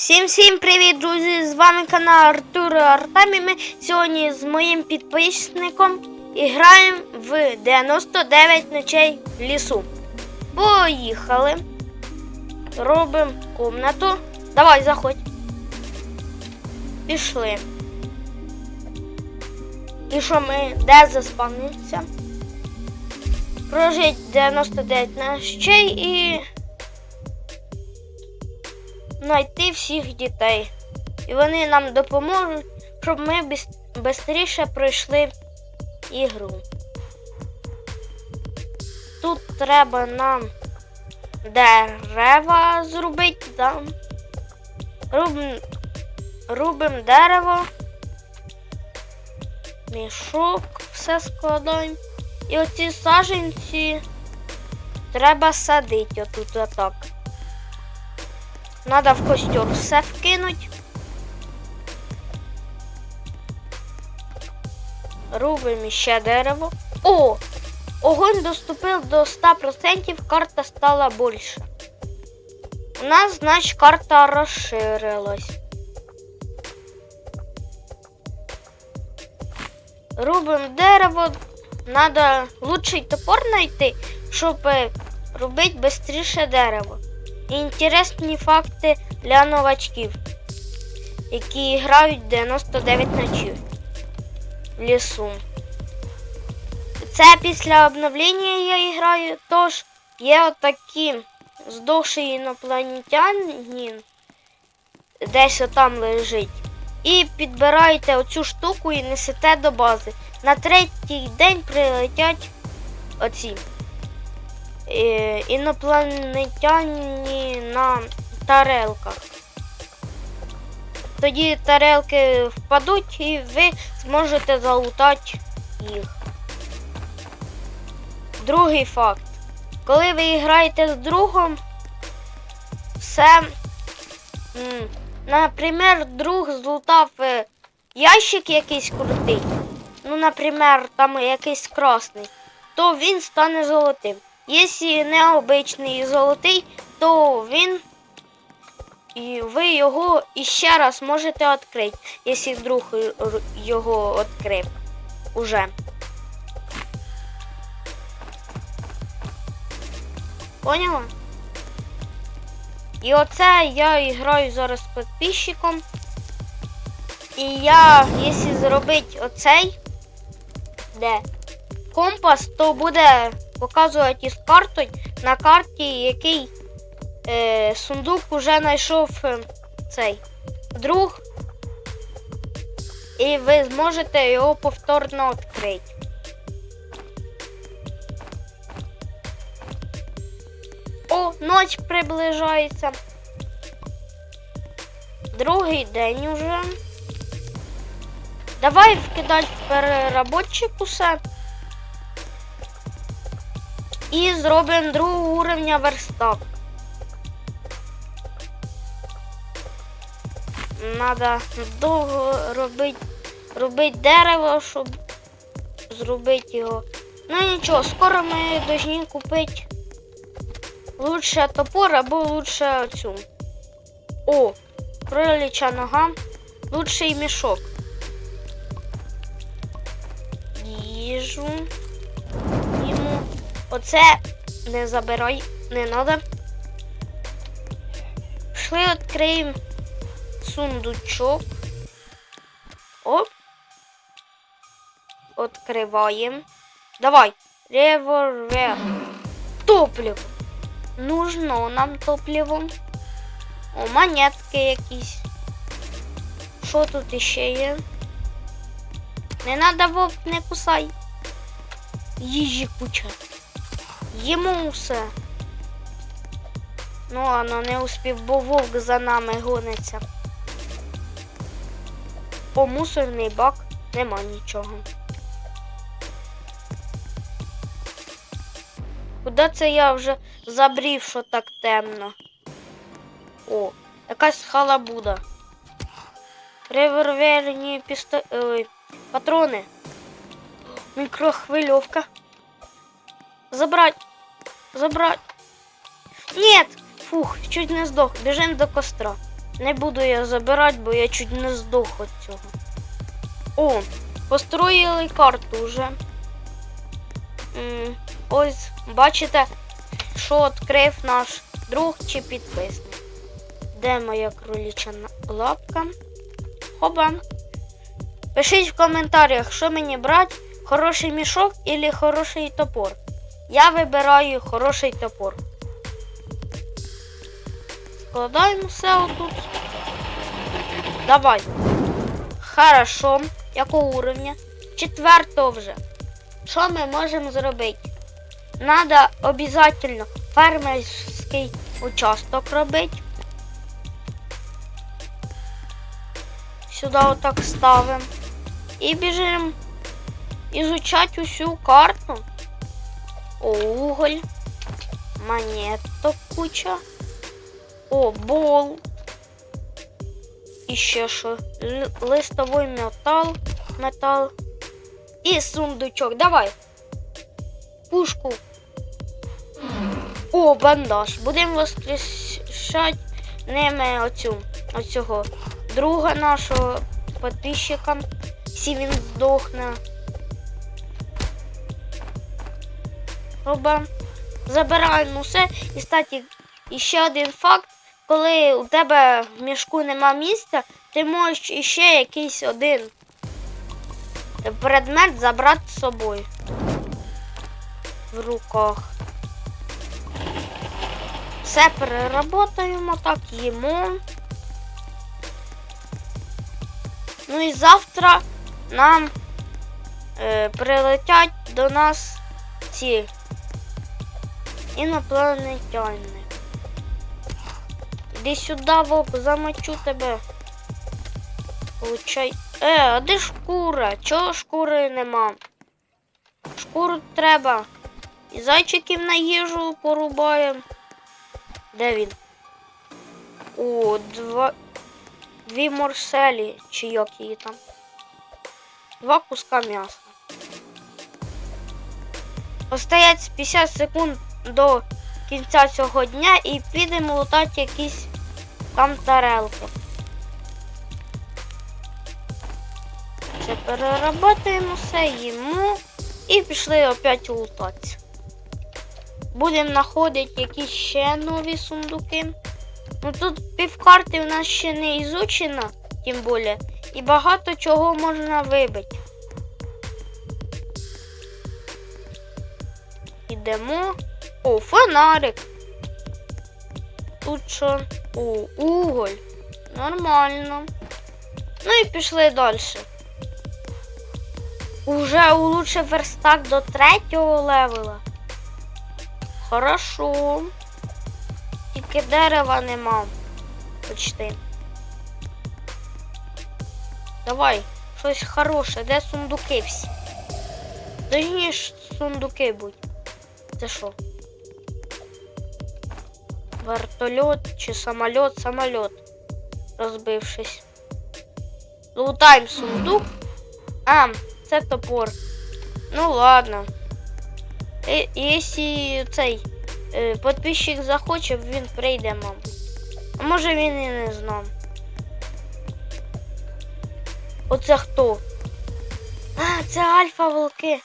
Всім всім привіт, друзі! З вами канал Артур Артемі. Ми сьогодні з моїм підписником і граємо в 99 ночей в лісу. Поїхали. Робимо комнату. Давай, заходь. Пішли. І що ми де заспавнимося? Прожить 99 ночей і знайти всіх дітей. І вони нам допоможуть, щоб ми швидше пройшли ігру. Тут треба нам дерева зробити. Да? Рубим, рубим дерево, мішок, все складаємо. І оці саженці треба садити отут отак. Надо в костер все вкинуть. Рубимо ще дерево. О! Огонь доступив до 100%, карта стала більша. У нас, значить, карта розширилась. Рубимо дерево. Надо лучший топор знайти, щоб робити швидше дерево. Інтересні факти для новачків, які грають 99 ночів в лісу. Це після обновлення я граю, тож є отакі здовший інопланетянин, десь отам лежить. І підбираєте оцю штуку і несете до бази. На третій день прилетять оці інопланетяні на тарелках. Тоді тарелки впадуть і ви зможете залутати їх. Другий факт. Коли ви граєте з другом, все, наприклад, друг злутав е, ящик якийсь крутий, ну, наприклад, там якийсь красний, то він стане золотим. Якщо не обичний і золотий, то він і ви його іще раз можете відкрити, якщо друг його відкрив уже. Поняла? І оце я граю зараз з підписчиком. І я, якщо зробити оцей, де компас, то буде показувати із картою на карті, який е, сундук уже знайшов е, цей друг. І ви зможете його повторно відкрити. О, ніч приближається. Другий день уже. Давай вкидати в переработчик. І зробимо другого уровня верстак. Надо довго робити робити дерево, щоб зробити його. Ну нічого, скоро ми повинні купити лучше топор або лучше цю. О, кролича нога. Лучший мішок. Їжу. Оце не забирай, не треба. Пішли відкриємо сундучок. Оп. Откриваємо. Давай. Револьвер. Топливо. Нужно нам топливо. О, монетки якісь. Що тут іще є? Не надо вовк, не кусай. Їжі куча. Їмо все. Ну ладно, не успів, бо вовк за нами гониться. О, мусорний бак нема нічого. Куди це я вже забрів, що так темно? О, якась халабуда. Револьверні пісто... Ой, патрони. Мікрохвильовка. Забрать. Забрать. Нет! Фух, чуть не здох. Біжим до костра. Не буду я забирати, бо я чуть не здох від цього. О, построїли карту вже. М, Ось, бачите, що відкрив наш друг чи підписник. Де моя кроліча лапка? Хоба. Пишіть в коментарях, що мені брати, хороший мішок або хороший топор. Я вибираю хороший топор. Складаємо все отут. Давай. Хорошо. Якого уровня? Четвертого вже. Що ми можемо зробити? Надо обязательно фермерський участок робити. Сюди отак ставимо. І біжимо ізучати усю карту. О, уголь. Монеток куча. О, бол. І ще що? Листовий метал. Метал. І сундучок. Давай. Пушку. О, бандаж. Будемо воскрешати ними оцю, оцього друга нашого підписчика. Всі він здохне. Оба. Забираємо все. І статі, і ще один факт. Коли у тебе в мішку нема місця, ти можеш іще якийсь один предмет забрати з собою. В руках. Все переработаємо, так їмо. Ну і завтра нам е, прилетять до нас ці інопланетяни. Іди сюди, вовк, замочу тебе. Получай. Е, а де шкура? Чого шкури нема? Шкуру треба. І зайчиків на їжу порубаємо. Де він? О, два. Дві морселі, чи як її там. Два куска м'яса. Остається 50 секунд до кінця цього дня і підемо лутати якісь там тарелки. Це переработаємо все, їмо і пішли опять лутатися. Будемо знаходити якісь ще нові сундуки. Ну тут півкарти в нас ще не ізучена, тим більше, і багато чого можна вибити. Ідемо. О, фонарик. Тут що? О, уголь. Нормально. Ну і пішли далі. Уже улучшив верстак до третього левела. Хорошо. Тільки дерева нема. Почти. Давай, щось хороше. Де сундуки всі? Ж сундуки будь. Це що? Вертольот чи самоліт, самоліт. Розбившись. Лутаємо сундук. А, це топор. Ну ладно. Якщо цей е, підписчик захоче, він прийде, мабуть. А може він і не знав. Оце хто? А, це альфа волки.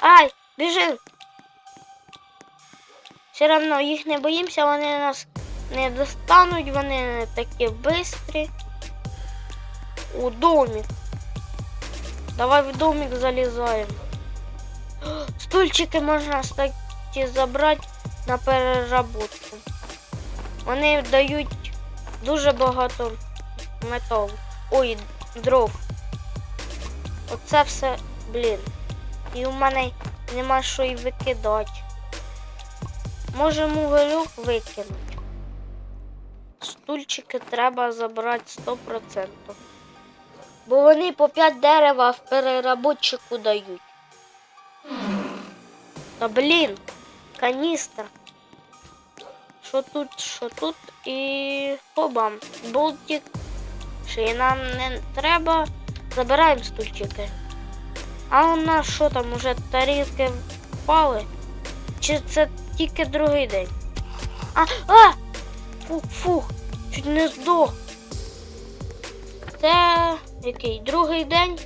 Ай, біжи. Все одно їх не боїмося, вони нас не достануть, вони не такі бистрі. У домик. Давай в домик залізаємо. Стульчики можна кстати, забрати на переработку. Вони дають дуже багато металу. Ой, дров. Оце все, блін. І у мене нема що й викидати. Можемо уголюк викинути. Стульчики треба забрати 100%. Бо вони по 5 дерева в переработчику дають. Та блін, каністра. Що тут, що тут і хобам. Болтик. Ще нам не треба. Забираємо стульчики. А у нас що там, уже тарілки впали? Чи це тільки другий день? А, а! Фух, фух. Чуть не здох. Це який? Другий день?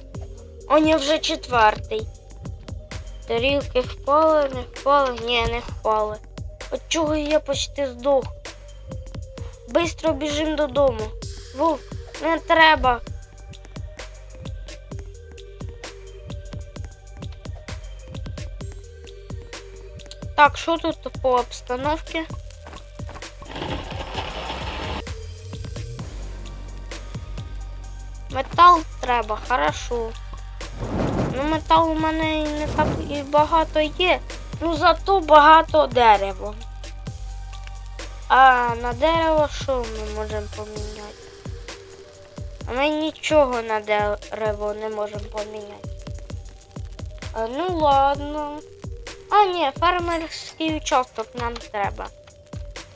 О, ні, вже четвертий. Тарілки впали, не впали? Ні, не впали. От чого я почти здох. Бистро біжим додому. Вовк, не треба. Так, що тут по обстановці? Метал треба, хорошо. Ну, метал у мене не так і багато є. Ну зато багато дерева. А на дерево що ми можемо поміняти? А ми нічого на дерево не можемо поміняти. А, ну ладно. А, ні, фермерський участок нам треба.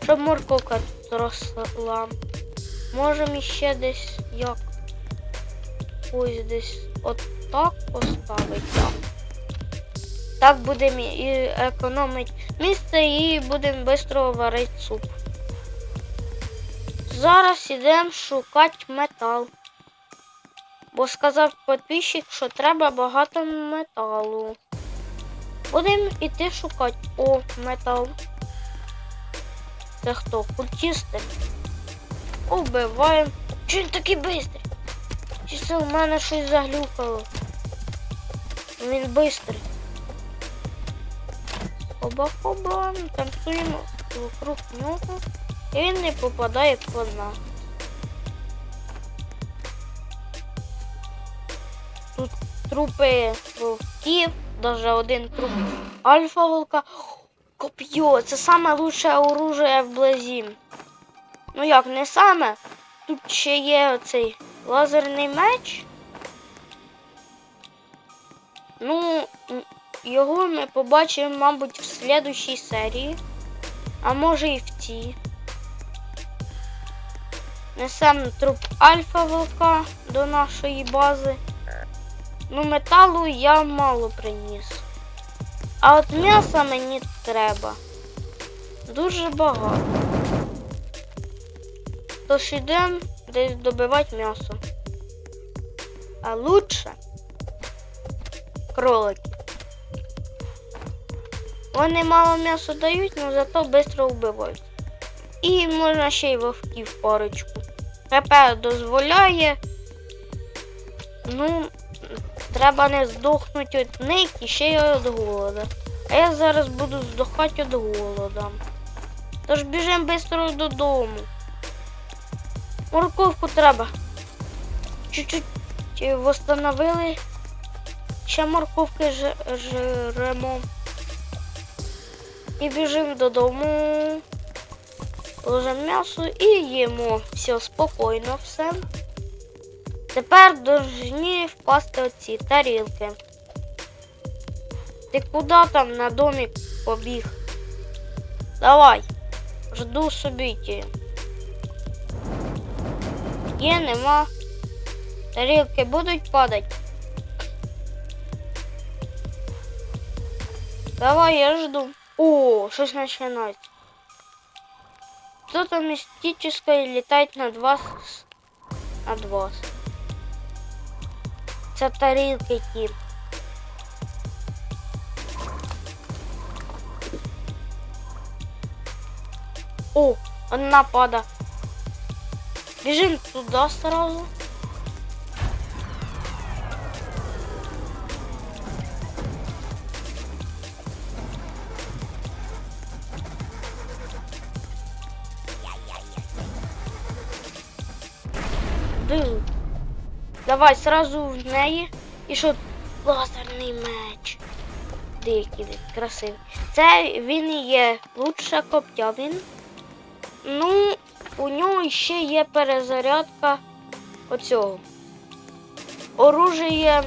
Щоб морковка росла. Можемо іще десь як. Ось десь отак поставити. Так, так будемо і економити місце і будемо швидко варити суп. Зараз йдемо шукати метал. Бо сказав підписчик, що треба багато металу. Будемо йти шукати. О, метал. Це хто? Культісти. Убиваємо. Чого він такий бистрий? Чи це у мене щось заглюкало? Він бистрий. Хоба-хоба, танцюємо вокруг нього. І він не попадає по нас. Тут трупи вовків, навіть один труп альфа волка. Коп'є, це саме лучше оружие вблизі. Ну як, не саме. Тут ще є оцей лазерний меч. Ну, його ми побачимо, мабуть, в слідущій серії. А може і в тій. Несемо труп альфа волка до нашої бази. Ну, металу я мало приніс. А от м'яса мені треба. Дуже багато. Тож йдемо десь добивати м'ясо. А лучше кролики. Вони мало м'яса дають, але зато швидко вбивають. І можна ще й вовків парочку. ПП дозволяє. Ну, треба не здохнути від них і ще й від голода. А я зараз буду здохати від голода. Тож біжимо швидко додому. Морковку треба. Чуть-чуть е, восстановили. Ще морковки жремо. І біжимо додому. Ложимо м'ясо і їмо. Все, спокійно все. Тепер повинні впасти оці тарілки. Ти куди там на домик побіг? Давай. Жду собі. ті. Є, нема. Тарілки будуть падати. Давай, я жду. О, щось починається. Кто-то мистическое летает над вас. Над вас. Це тарілки ті. О, одна пада. Бежим туда сразу. Давай сразу в неї. І що лазерний меч. Дикий красивий. Це він є лучша коптя. Він. Ну, у нього ще є перезарядка оцього. Оружие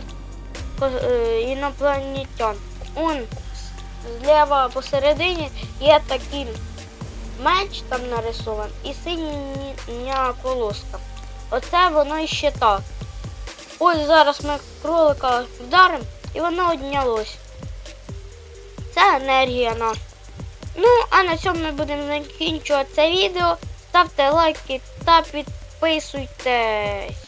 е, інопланетян. Он зліва посередині є такий меч там нарисований і синя полоска. Оце воно ще так. Ось зараз ми кролика вдаримо і воно однялось. Це енергія наша. Ну, а на цьому ми будемо закінчувати це відео. ставте лайки та підписуйтесь.